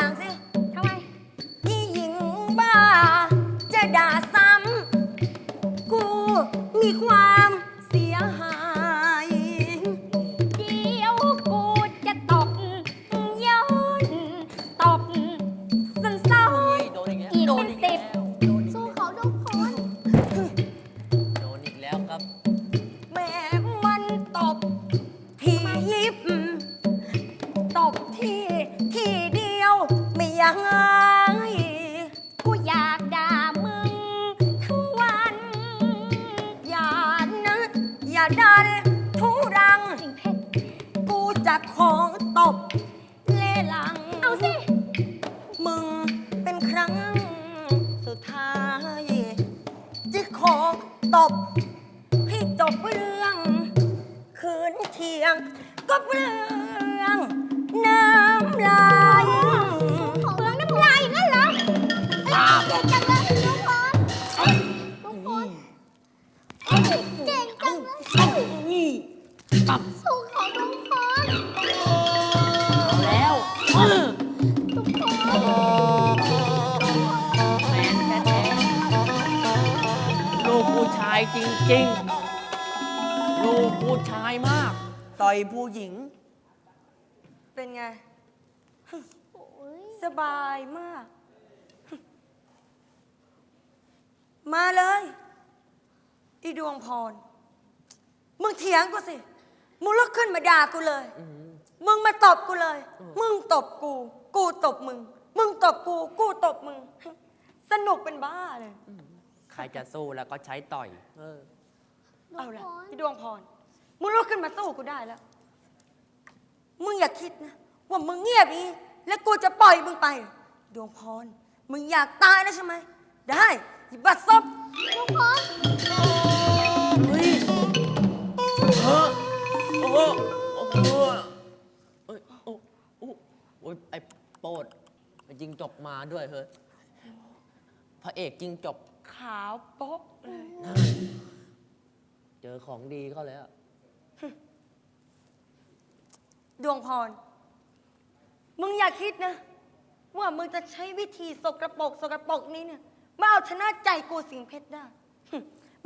两岁 ของตบ เล่หลัง เอาสิ มึงเป็นครั้ง สุดท้ายจะขอตบ ให้จบเรื่อง คืนเที่ยง ก็เปลืองน้ำลาย ริงๆลูกผู้ชายมาก ต่อยผู้หญิง เป็นไงโอ้ยสบายมาก มาเลย อีดวงพร มึงเถียงกูสิ มึงลุกขึ้นมาด่ากูเลย มึงมาตบกูเลย มึงตบกู กูตบมึง มึงตบกู กูตบมึง สนุกเป็นบ้าเลย ใครจะสู้แล้วก็ใช้ต่อย เออน้อเอางละพรอีดวงพร มึงลุกขึ้นมาสู้กูได้แล้ว มึงอย่าคิดนะ ว่ามึงเงียบอีแล้วกูจะปล่อยมึงไป ดวงพร มึงอยากตายนะใช่ไหม ได้หยิบบัตรซบน้องพรเฮ้ยเออโอ้โหโอ้โหเอ้ยโอ้โอ้โอ้ยไอ้โปดไอ้จิงจกมาด้วยเฮ้ยพระเอกจิงจก ขาวโป๊กเลย เจอของดีเข้าแล้ว ดวงพร มึงอย่าคิดนะ ว่ามึงจะใช้วิธีสกรปรกสกรปรกนี้เนี่ย มาเอาชนะใจกูสิงเพชรได้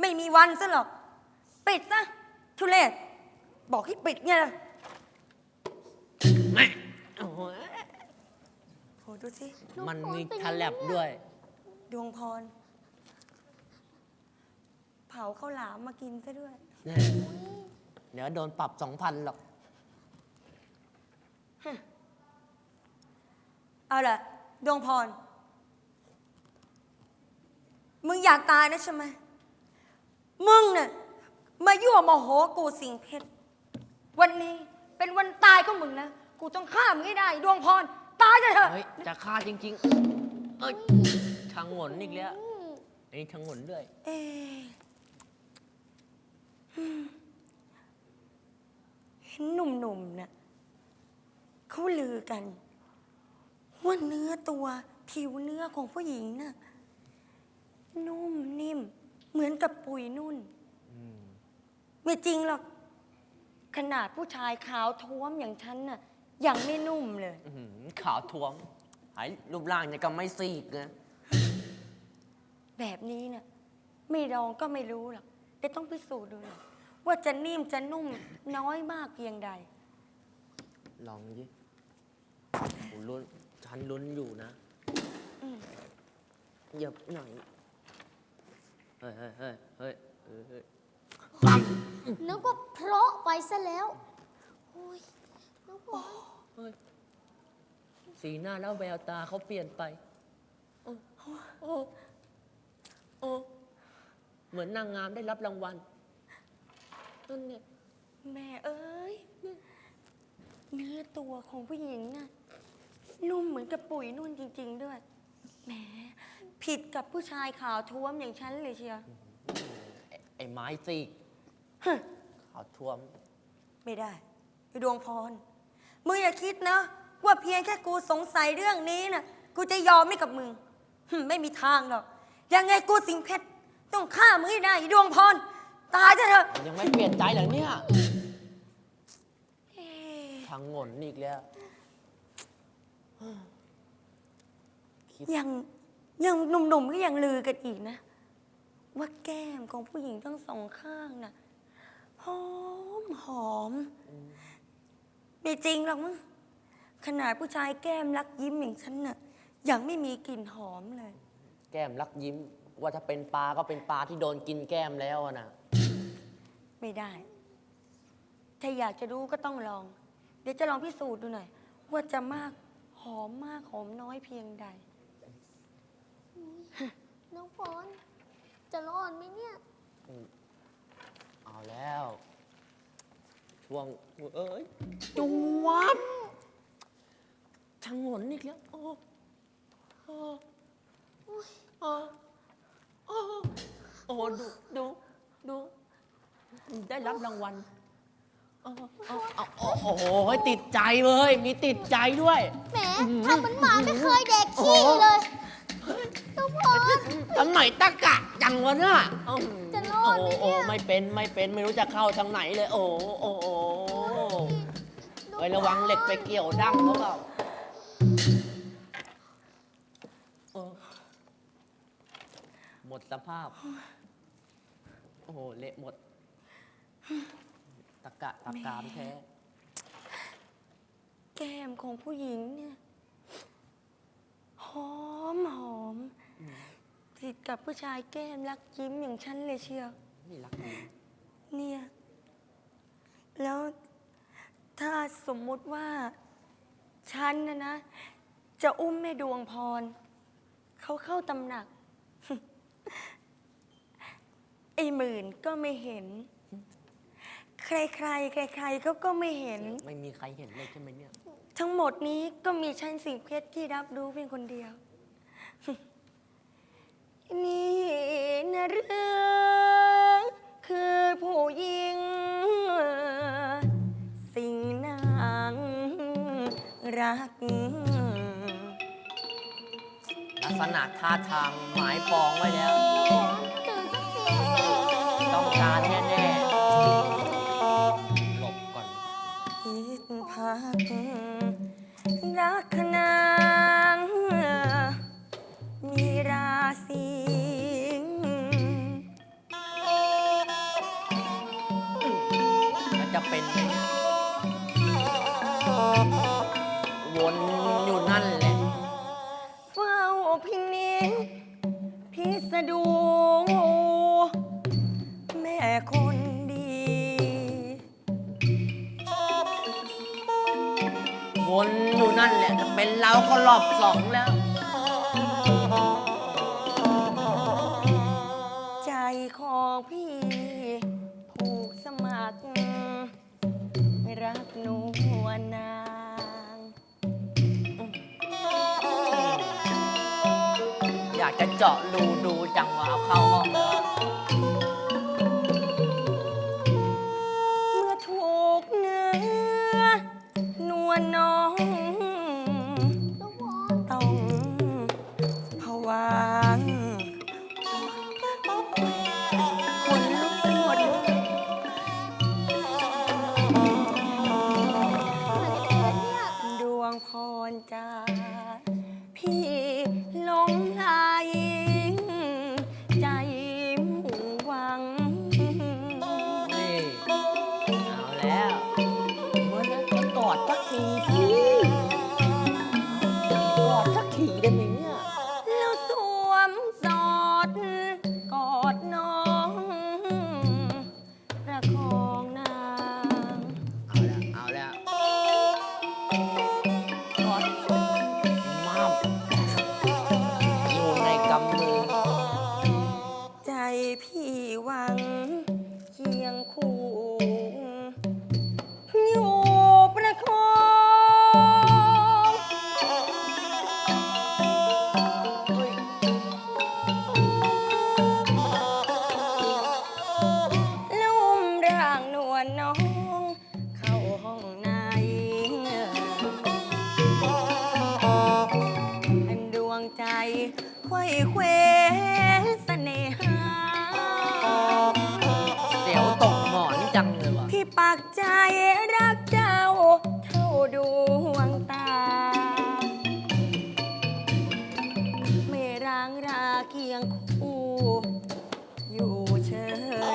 ไม่มีวันซะหรอก ปิดซะทุเรศบอกให้ปิดไงล่ะโอ้โหโหดูสิ มันมีทะแลบด้วย ดวงพรเผาข้าวหลามมากินซะด้วย เดี๋ยวโดนปรับสองพันหรอก เอาล่ะดวงพร มึงอยากตายนะใช่ไหม มึงเนี่ยมายั่วโมโหกูสิงเพชร วันนี้เป็นวันตายของมึงนะ กูต้องฆ่ามึงให้ได้ ดวงพร ตายจะเถอะ เฮ้ย จะฆ่าจริง ๆ เอ้ยช่างหนอีกแล้วอืมอันนี้ช่างหนด้วย เอ๊ะอืม เห็นหนุ่มๆเนี่ยเขาลือกันว่าเนื้อตัวผิวเนื้อของผู้หญิงน่ะนุ่มนิ่ม เหมือนกับปุยนุ่น ไม่จริงหรอก ขนาดผู้ชายขาวท้วมอย่างฉันน่ะยังไม่นุ่มเลย อื้อหือขาวท้วมหายรูปร่างเนี่ยก็ไม่ซีกนะ แบบนี้เนี่ยไม่ลองก็ไม่รู้หรอก แต่ต้องพิสูจน์ดูหน่อยว่าจะนิ่มจะนุ่มน้อยมากเพียงใด ลองดิโอ้ลุ้นฉันลุ้นอยู่นะอืมเหยียบหน่อย เฮ้ยเฮ้ยเฮ้ยเฮ้ยเฮ้ยเฮ้ยนึกว่าเพราะไปซะแล้วโอ้ยน้องพรเฮ้ยสีหน้าแล้วแววตาเขาเปลี่ยนไป โอ้โอ้โอ้ เหมือนนางงามได้รับรางวัลนั่นเนี่ยแม่เอ้ย เนื้อตัวของผู้หญิงน่ะนุ่มเหมือนกับปุ๋ยนุ่นจริง ๆ ด้วยแหมผิดกับผู้ชายขาวท้วมอย่างฉันเลยเชียวไอ้ไอ้ไม้ซีกฮึขาวท้วม ไม่ได้ไอ้ดวงพรมึงอย่าคิดนะ ว่าเพียงแค่กูสงสัยเรื่องนี้น่ะ กูจะยอมไม่กับมึงหึไม่มีทางหรอกยังไงกูสิงเพชร ต้องฆ่ามึงให้ได้ไอ้ดวงพร ตายจะเถอะยังไม่เปลี่ยนใจเหรอเนี่ยเอ๊ะทางงนอีกแล้วคิดยังยังหนุ่มๆก็ยังลือกันอีกนะ ว่าแก้มของผู้หญิงทั้งสองข้างน่ะหอมหอมไม่จริงหรอกมั้งขนาดผู้ชายแก้มรักยิ้มอย่างฉันน่ะยังไม่มีกลิ่นหอมเลย แก้มรักยิ้ม ว่าถ้าเป็นปลาก็เป็นปลาที่โดนกินแก้มแล้วอะนะไม่ได้ ถ้าอยากจะรู้ก็ต้องลอง เดี๋ยวจะลองพิสูจน์ดูหน่อย ว่าจะมากหอมมากหอมน้อยเพียงใด น้องพรจะรอดไหมเนี่ย เอาแล้ว ช่วงเอ้ยจวบทางหนอีกแล้วโอ้โอ้โอ้ โอ้โอ้โอ้ดูดูดู ได้รับรางวัลโอ้โอ้โอ้โอ้โอ้โหติดใจเลย มีติดใจด้วย แหมทำเหมือนหมาไม่เคยเด็กขี้เลยทุกคนทำไมตะกะจังวะเนี่ยโอ้โหจะรอดไหมเนี่ย โอ้ไม่เป็นไม่เป็นไม่รู้จะเข้าทางไหนเลย โอ้โอ้โอ้เอ้ยระวังเหล็กไปเกี่ยวดั้งเขาเปล่า มดสภาพ โอ้โห เละหมด ตะกะตะกามแท้ แก้มของผู้หญิงเนี่ย หอมหอม ติดกับผู้ชายแก้มรักยิ้มอย่างฉันเลยเชียว นี่รักดีเนี่ย แล้วถ้าสมมุติว่า ฉันนะนะ จะอุ้มแม่ดวงพร เขาเข้าตำหนัก ไอ้หมื่นก็ไม่เห็น ใครๆ ใครๆเขาก็ไม่เห็น ไม่มีใครเห็นเลยใช่ไหมเนี่ย ทั้งหมดนี้ก็มีฉันสิงเพชรที่รับรู้เพียงคนเดียว นี่นะเรื่องคือผู้หญิง สิ่งนางรัก ลักษณะท่าทางหมายปองไว้แล้วตื่นสักทีสิ ตาแน่ๆหลบก่อนคิดพักรักนางมีราศีแล้วจะเป็นไหมวนอยู่นั่นแหละ เฝ้าพินิจพิสดู นั่นแหละถ้าเป็นเราก็รอบสองแล้ว ใจของพี่ผูกสมัคร รักนวลนาง อยากจะเจาะรูดูจังหวะเอาเข้าห้อง เควเสน่หาเสียวตกหมอนจังเลยว่ะพี่ปากใจรักเจ้า เท่าดวงตา ไม่ร้างราเคียงคู่ อยู่เฉย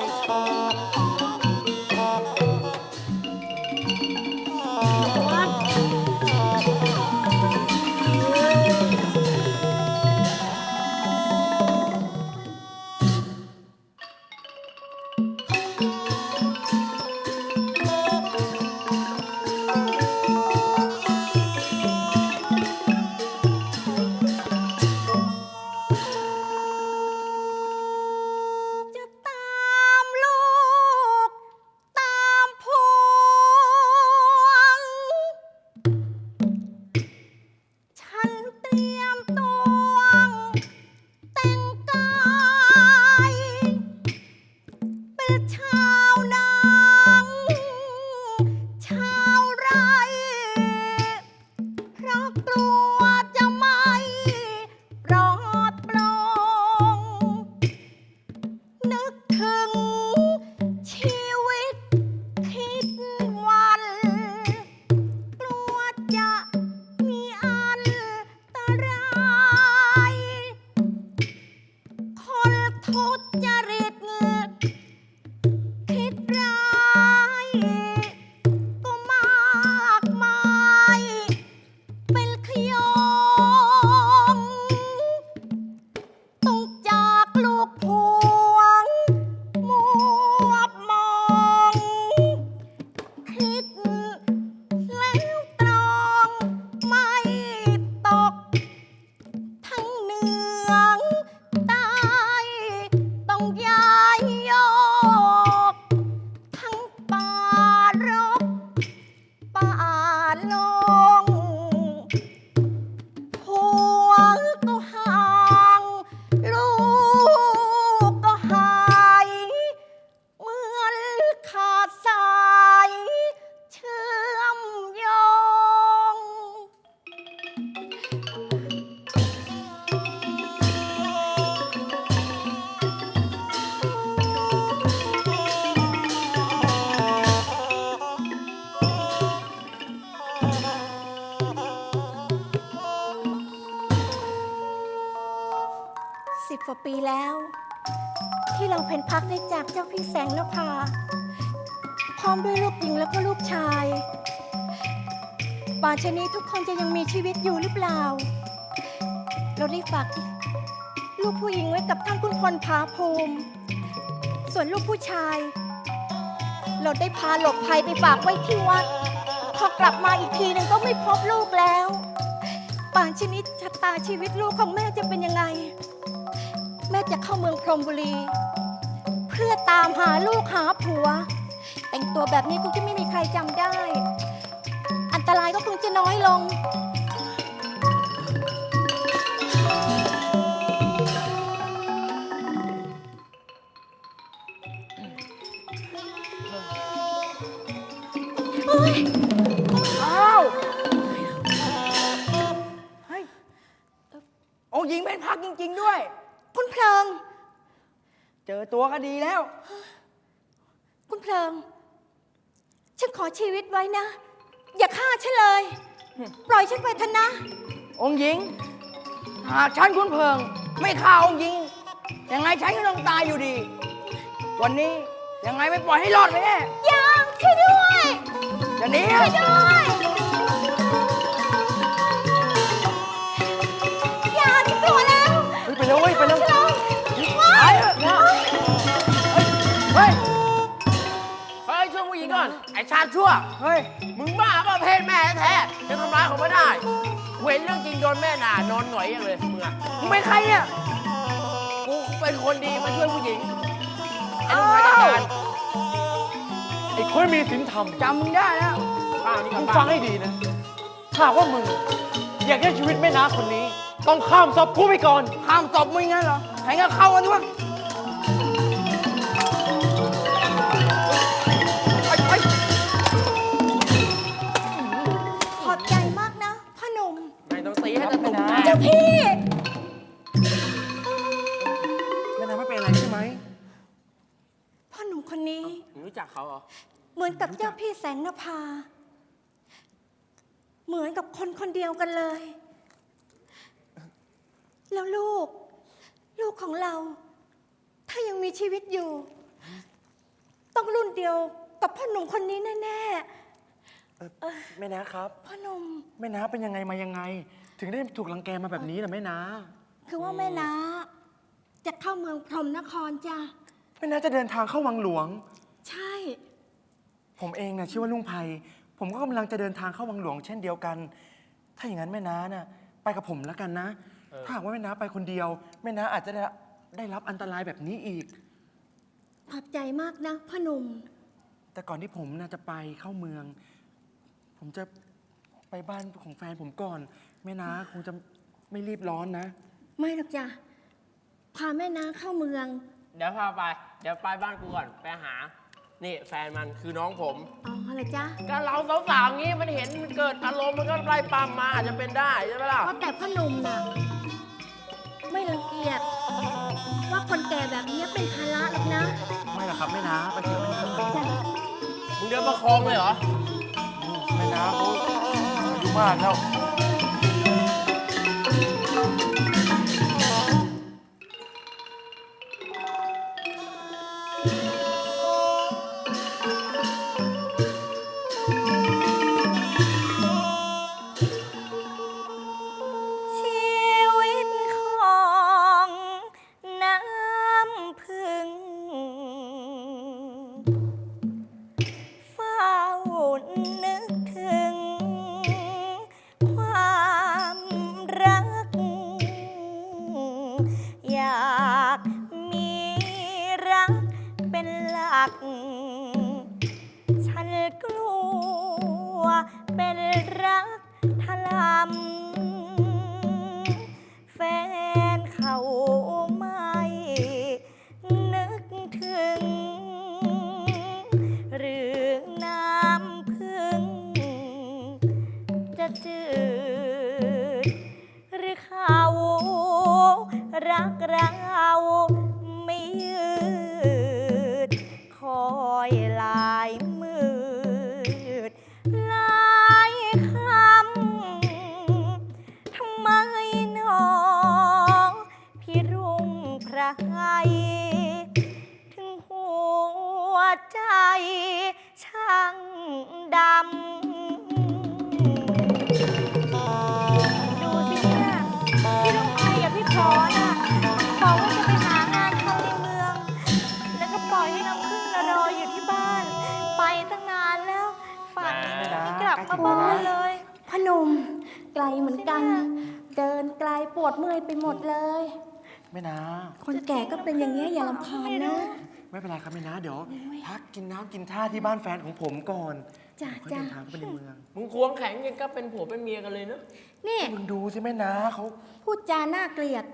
ว่าปีแล้ว ที่เราเพนพักได้จากเจ้าพี่แสงนภาพร้อมด้วยลูกหญิงแล้วก็ลูกชาย ป่านชนี้ทุกคนจะยังมีชีวิตอยู่หรือเปล่า เราได้ฝากลูกผู้หญิงไว้กับท่านคุณพลผาภูมิ ส่วนลูกผู้ชาย เราได้พาหลบภัยไปฝากไว้ที่วัด พอกลับมาอีกทีหนึ่งก็ไม่พบลูกแล้ว ป่านชนิดชะตาชีวิตลูกของแม่จะเป็นยังไง แม่จะเข้าเมืองพรหมบุรี เพื่อตามหาลูกหาผัว แต่งตัวแบบนี้คงจะไม่มีใครจำได้ ไว้นะ อย่าฆ่าฉันเลย ปล่อยฉันไปเถอะนะ องค์หญิง หากฉันคุณเพิง ไม่ฆ่าองค์หญิง ยังไงฉันก็ต้องตายอยู่ดี วันนี้ยังไงไม่ปล่อยให้รอดไม่แน่อย่าช่วยด้วย จะหนีช่วยด้วยอย่าติชั่ว เฮ้ย มึงบ้าป่ะเพศแม่แท้ๆจะทำร้ายเขาไม่ได้เว้นเรื่องจริงโดนแม่ด่านอนหน่อยอย่างเลยมึงอะมึงเป็นใครเนี่ย กูเป็นคนดีมาช่วยผู้หญิงไอ้ลูกชายจัดการไอ้คนมีศีลธรรมจำมึงได้แล้วป้านี่มึกับงป้าฟังให้ดีนะถ้าหากว่ามึง อยากได้ชีวิตแม่น้าคนนี้ ต้องข้ามศพกูไปก่อนข้ามศพมึงงั้นเหรอใครก็เข้ากันด้วย แตเจ้ากพี่แม่น้าไม่เป็นอะไรใช่ไหมพ่อหนุ่มคนนี้มึงรู้จักเขาเหรอ เหมือนกับเจ้าพี่แสงนภา เหมือนกับคนคนเดียวกันเลย แล้วลูก ลูกของเรา ถ้ายังมีชีวิตอยู่ ต้องรุ่นเดียวกับพ่อหนุ่มคนนี้แน่ แม่น้าครับ ๆ พ่อหนุ่ม แม่น้าเป็นยังไงมายังไง ถึงได้ถูกรังแกมาแบบนี้นะแม่น้าคือว่าแม่นะจะเข้าเมืองพรหมนครจ้ะแม่น้าจะเดินทางเข้าวังหลวง ใช่ ผมเองนะชื่อว่าลุงไพผมก็กำลังจะเดินทางเข้าวังหลวง เช่นเดียวกัน ถ้าอย่างนั้นแม่น้าน่ะไปกับผมแล้วกันนะ ถ้าหากว่าแม่น้าไปคนเดียว แม่น้าอาจจะได้ได้รับอันตรายแบบนี้อีก ขอบใจมากนะพ่อหนุ่ม แต่ก่อนที่ผมน่ะจะไปเข้าเมือง ผมจะไปบ้านของแฟนผมก่อน แม่น้าคงจะไม่รีบร้อนนะ ไม่หรอกจ้ะพาแม่นาเข้าเมืองเดี๋ยวพาไป เดี๋ยวไปบ้านกูก่อน ไปหา นี่แฟนมันคือน้องผม อ๋อเหรอจ๊ะก็เราสาวๆงี้มันเห็นมันเกิดอารมณ์มันก็ไล่ปั๊มมาอาจจะเป็นได้ใช่ไหมล่ะว่าแต่พ่อหนุ่มน่ะไม่รังเกียจว่าคนแก่แบบนี้เป็นภาระหรอกนะไม่หรอกครับแม่น้าไปเถอะแม่น้าจ้ะมึงเดินประคองเลยเหรอ แม่น้าเขาอายุมากแล้ว ชี ลับมาบ้านเลยพอหนุ่มไกลเหมือนกัน เดินไกลปวดเมื่อยไปหมดเลย แม่นา คนแก่ก็เป็นอย่างนี้ยอย่าลำคาญนะไม่เป็นไรครับแม่นาเดี๋ยวพักกินน้ำกินท่าที่บ้านแฟนของผมก่อนจ้ะค่อยจ้ะเดินทางเข้าไปในเมือง มึงควงแข็งยังก็เป็นผัวเป็นเมียกันเลยเนอะนี่มึงดูสิแม่นาเขา พูดจาน่าเกลียด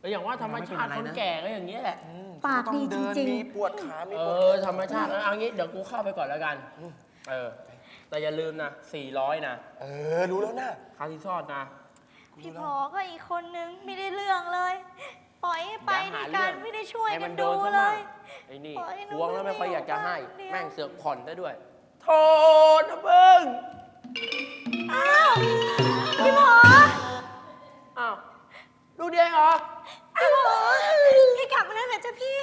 แล้วอย่างว่าธรรมชาติคนแก่ก็อย่างนี้ยแหละ อืมปากเขต้องดีเดินจริงๆมีปวดขา มีเอปวดอธรรมชาติแล้วเอางี้เดี๋ยวกูเข้าไปก่อนแล้วกัน เออ แต่อย่าลืมนะ400นะเออ รู้แล้วนะค่าที่ทอดนะ พี่พอก็อีกคนนึงไม่ได้เรื่องเลย ปล่อยให้ไปอย่าด้วหายเรื่กัอนงไม่ได้ช่วยให้กัมันนดูโดนซะเลมั่งยไอ้นี่ปล่อยให้หนูทวงแล้วไม่ค่อยอยากจะให้ไม่อยู่บ้านเดียว แม่งเสือกผ่อนได้ด้วย โทษนะเบิ้งอ้าวพี่พออ้าวดูเดียวเหรอ พี่พอพี่กลับมาแล้วเหรอจ๊ะพี่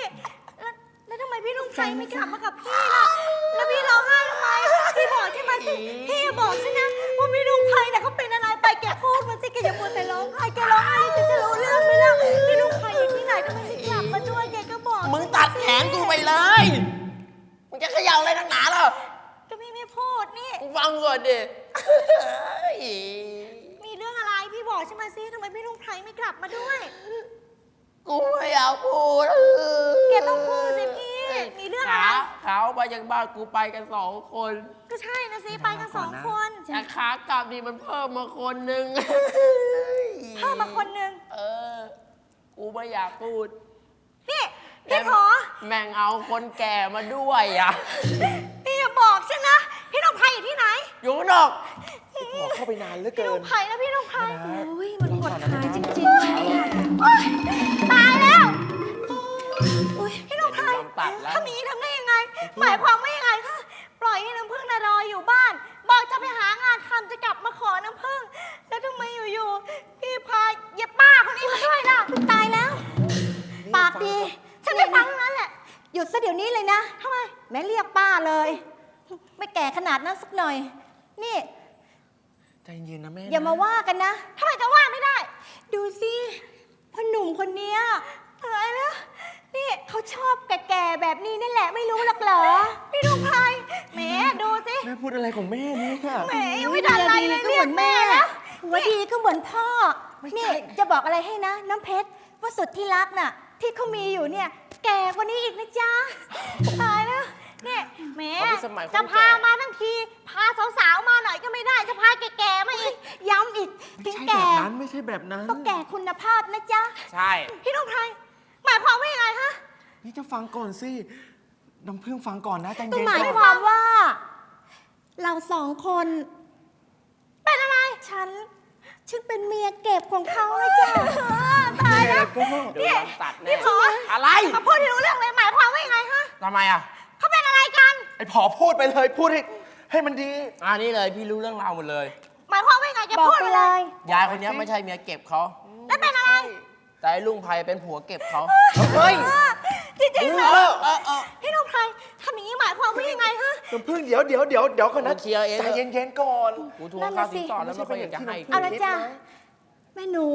แล้วแล้วทำไมพี่ลุงไพรไม่กลับมากับพี่ล่ะแล้วพี่ร้องไห้ทำไม พี่บอกใช่ไหมสิ พี่อย่าบอกฉันนะว่าพี่ลุงไพรเนี่ยเขาเป็นอะไรไปแกพูดมาสิแกอย่ามัวแต่ร้องไห้แกร้องไห้ฉันจะรู้เรื่องไหมล่ะพี่ลุงไพรอยู่ที่ไหนทำไมไม่กลับมาด้วยแกก็บอกมึงตัดแขนกูไปเลย มึงจะเขย่าอะไรนักหนาล่ะก็พี่ไม่พูดนี่ กูฟังก่อนดิมีเรื่องอะไรพี่บอกฉันมาสิทำไมพี่ลุงไพรไม่กลับมาด้วย กูไม่อยากพูดแกต้องพูดสิพี่ มีเรื่องอะไร ขาเขาไปจากบ้านกูไปกันสองคนก็ใช่นะสิไปกันสองคนแต่ขากลับนี่มันเพิ่มมาคนหนึ่งเพิ่มมาคนหนึ่งเออ กูไม่อยากพูด นี่พี่ขอแม่งเอาคนแก่มาด้วยอะพี่อย่าบอกฉันนะ พี่ลุงไพรอยู่ที่ไหน อยู่ข้างนอกขอเข้าไปนานเหลือพี่เกิลุนงไพรนะพี่ลุงไพรโอ้ยมันปวดขาจริงโอ๊ยตายแล้ ตัดแล้วทำอย่างนี้ทำได้ยังไง หมายความว่ายังไงคะปล่อยให้น้ำพึ่งน่ะรออยู่บ้าน บอกจะไปหางานทำจะกลับมาขอน้ำพึ่ง แล้วทำไมอยู่ๆพี่พาเย็บป้าคนนี้มาด้วยล่ะตายแล้วๆปากดี ฉันไม่ฟังทั้งนั้นแหละ หยุดซะเดี๋ยวนี้เลยนะทำไมแม่เรียกป้าเลย ไม่แก่ขนาดนั้นสักหน่อย นี่ ใจเย็นนะแม่อย่ามาว่ากันนะทำไมจะว่าไม่ได้ ดูสิพ่อหนุ่มคนเนี้ยตายแล้ว นี่เขาชอบแก่ๆแบบนี้นั่นแหละไม่รู้หรอกเหรอพี่ลุงไพรแหมดูสิแม่พูดอะไรของแม่เนี่ยแหมยังไม่ทันอะไรเลยก็เรีเหยมืกอนแม่แม่แล้วหัวดีก็เหมือนพ่อนี่จะบอกอะไรให้นะ น้ำเพชรว่าสุดที่รักน่ะ ที่เขามีอยู่เนี่ย แก่กว่านี้อีกนะจ๊ะตายแล้วเนี่ยแหมเขาเป็นสมัยคนจะแก่พามาทั้งทีพาสาวๆมาหน่อยก็ไม่ได้จะพาแก่ๆมาอีกย้ำอีกไม่ถึงใช่แบแก่บนั้นไม่ใช่แบบนั้นก็แก่คุณภาพนะจ๊ะ ใช่ พี่ลุงไพร หมายความว่ายังไงฮะนี่จะฟังก่อนสิ น้ำพึ่งฟังก่อนนะใจก็เย็นหมายก่อนความว่า เราสองคน เป็นอะไร ฉัน ฉันเป็นเมียเก็บของเขานะจ๊ะตายแล้วก็ดูลำตัดแน่พี่ขออะไรมาพูดที่รู้เรื่องเลย หมายความว่ายังไงฮะทำไมอะ เขาเป็นอะไรกัน ไอ้ผอพูดไปเลยพูดให้ให้มันดี อ่านี่เลยพี่รู้เรื่องราวหมดเลย หมายความว่ายังไงแกบอกพูดไปมาเลเลย ยยายคนนี้ไม่ใช่เมียเก็บเขา แล้วเป็นอะไร แต่ไอ้ลุงไพรเป็นผัวเก็บเขา เฮ้ย จริงๆเอแล้วอเออเออ พี่ลุงไพรทำอย่างนี้หมายความว่ายังไงฮะ น้ำพึ่งเดี๋ยวเดี๋ยวเดี๋ยวเดี๋ยวก่อนนะผมเคลียร์เอง ใจเย็นๆก่อน กูทวงค่าสินสอดแล้วไม่ค่อยอยากจะให้เอาละจ้ะคิดนะแม่หนู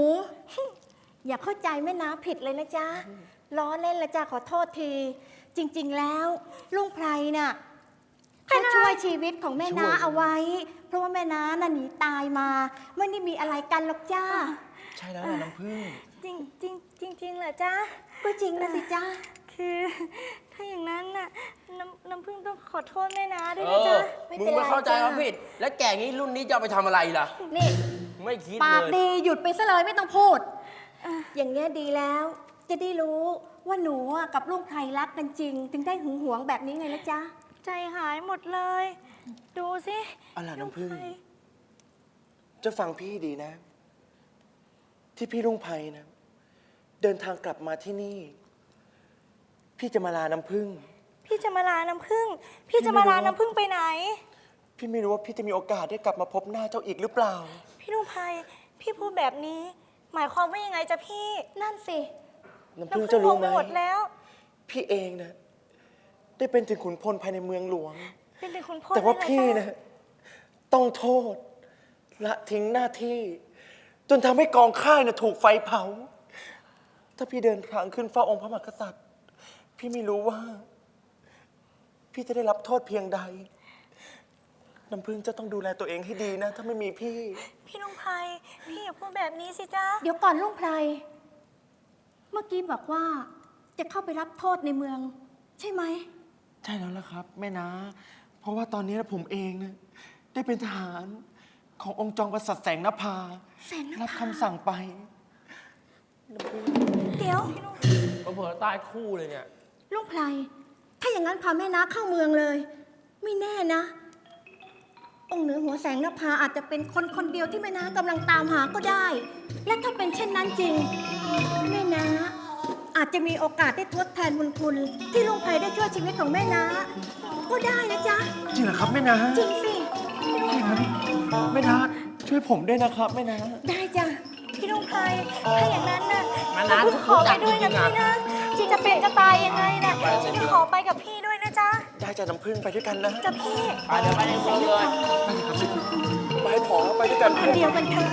อย่าเข้าใจแม่น้าผิดเลยนะจ๊ะล้อเล่นละจ้ะขอโทษที จริง ๆ แล้วลุงไพรน่ะเขาช่วยชีวิตของแม่น้าเอาไว้ เพราะว่าแม่น้าน่ะหนีตายมาไม่ได้มีอะไรกันหรอกจ้า ใช่แล้วนะน้ำพึ่งจริงจริงจริงจริงเหรอจ๊ะ ก็จริงนะสิจ้าคือ ถ้าอย่างนั้นน่ะน้ำน้ำพึ่งต้องขอโทษแม่นะด้วยเอนะอจ๊ะไม่มึเป็งนไรไม่เข้าใจจ้ะเขาผิด และแก่งี้รุ่นนี้จะเอาไปทำอะไรล่ะ นี่ ไม่คิดปากเลยดีหยุดไปซะเลยไม่ต้องพูด อย่างเงี้ยดีแล้ว จะได้รู้ว่าหนูอะกับลุงไพรรักกันจริง ถึงได้หึงหวงแบบนี้ไงละจ๊ะ ใจหายหมดเลย ดูสิ เอาล่ะน้ำผึ้งลูกไผ่จะฟังพี่ดีนะ ที่พี่ลุงไพนะ เดินทางกลับมาที่นี่ พี่จะมาลาน้ำพึ่ง พี่จะมาลาน้ำพึ่ง พี่จะมาลาน้ำพึ่งไปไหน พี่ไม่รู้ว่าพี่จะมีโอกาสได้กลับมาพบหน้าเจ้าอีกหรือเปล่า พี่ลุงไพรพี่พูดแบบนี้ หมายความว่ายังไงจ๊ะพี่นั่นสิน้ำน้ำพึ่งพึ่จะงรู้งงไหไปมหมดแล้ว พี่เองนะได้เป็นถึงขุนพลภายในเมืองหลวง เป็นถึงคุณพ่อแต่ว่าเลยเหรอพี่จ๊ะนะ ต้องโทษละทิ้งหน้าที่ จนทำให้กองค่ายนะถูกไฟเผา ถ้าพี่เดินทางขึ้นเฝ้าองค์พระมหากษัตริย์ พี่ไม่รู้ว่า พี่จะได้รับโทษเพียงใด น้ำพึ่งจะต้องดูแลตัวเองให้ดีนะ ถ้าไม่มีพี่ พี่ลุงไพรพี่อย่าพูดแบบนี้สิจ๊ะ เดี๋ยวก่อนลุงไพรเมื่อกี้บอกว่าจะเข้าไปรับโทษในเมือง ใช่ไหม ใช่แล้วล่ะครับ แม่นะ เพราะว่าตอนนี้ผมเองเนี่ยได้เป็นทหาร ขององค์จองกษัตริย์แสงนภา แสงนภารับคำสั่งไป เดี๋ยว เผลอๆตายคู่เลยเนี่ย ลุงไพรถ้าอย่างนั้นพาแม่น้าเข้าเมืองเลย ไม่แน่นะ องค์เหนือหัวแสงนภาอาจจะเป็นคนคนเดียวที่แม่น้ากำลังตามหาก็ได้ และถ้าเป็นเช่นนั้นจริง แม่น้าอาจจะมีโอกาสได้ทดแทนบุญคุณ ที่ลุงไพรได้ช่วยชีวิตของแม่น้าก็ได้นะจ๊ะ จริงเหรอครับแม่นะจริงสิ ถ้าอย่างนั้น แม่นะช่วยผมด้วยนะครับแม่นะ ได้จ้ะพี่ลุงไพรถ้าอย่างนั้นน่ะมานานเพิ่งขอไปด้วยนะรู้จักจริงๆพี่อะนะจีจะเป็นจะตายยังไงน่ะจีจะขอไปกับพี่ด้วยนะจ๊ะได้จะน้ำพึ่งไปด้วยกันนะจะพี่ไปเดี๋ยวไปในเมืองเลยไปขอไปด้วยกันคนเดียวกันเถอะ